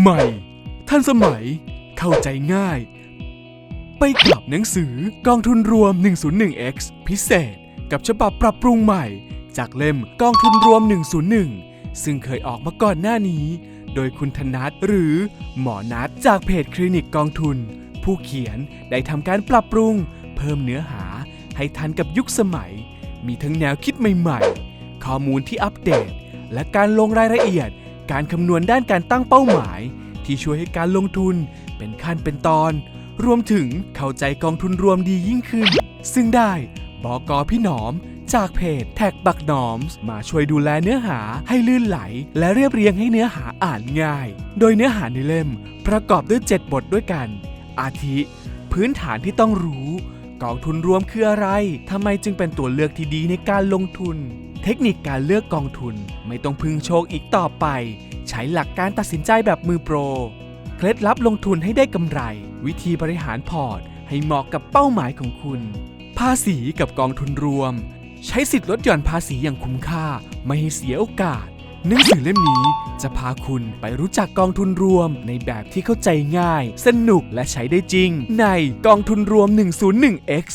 ใหม่ ทันสมัย เข้าใจง่าย ไปกลับหนังสือกองทุนรวม 101x พิเศษ กับฉบับปรับปรุงใหม่ จากเล่มกองทุนรวม 101 ซึ่งเคยออกมาก่อนหน้านี้ โดยคุณธนัทหรือหมอนัทจากเพจคลินิกกองทุน ผู้เขียนได้ทำการปรับปรุง เพิ่มเนื้อหาให้ทันกับยุคสมัย มีทั้งแนวคิดใหม่ ๆ ข้อมูลที่อัปเดต และการลงรายละเอียด การคำนวณด้านการตั้งเป้าหมาย ที่ช่วยให้การลงทุนเป็นขั้นเป็นตอน รวมถึงเข้าใจกองทุนรวมดียิ่งขึ้น ซึ่งได้บอกอพี่หนอม จากเพจแท็กบักหนอมส์มาช่วยดูแลเนื้อหาให้ลื่นไหล และเรียบเรียงให้เนื้อหาอ่านง่าย โดยเนื้อหาในเล่ม ประกอบด้วย 7 บทด้วยกัน อาทิ พื้นฐานที่ต้องรู้ กองทุนรวมคืออะไรทำไมจึงเป็นตัวเลือกที่ดีในการลงทุน เทคนิคการเลือกกองทุนไม่ต้องพึ่งโชคอีกต่อไป ใช้หลักการตัดสินใจแบบมือโปร เคล็ดลับลงทุนให้ได้กำไร วิธีบริหารพอร์ต ให้เหมาะกับเป้าหมายของคุณ ภาษีกับกองทุนรวม ใช้สิทธิ์ลดหย่อนภาษีอย่างคุ้มค่า ไม่ให้เสียโอกาสหนังสือเล่มนี้จะพาคุณไปรู้จักกองทุนรวมในแบบที่เข้าใจง่าย สนุกและใช้ได้จริง ในกองทุนรวม 101x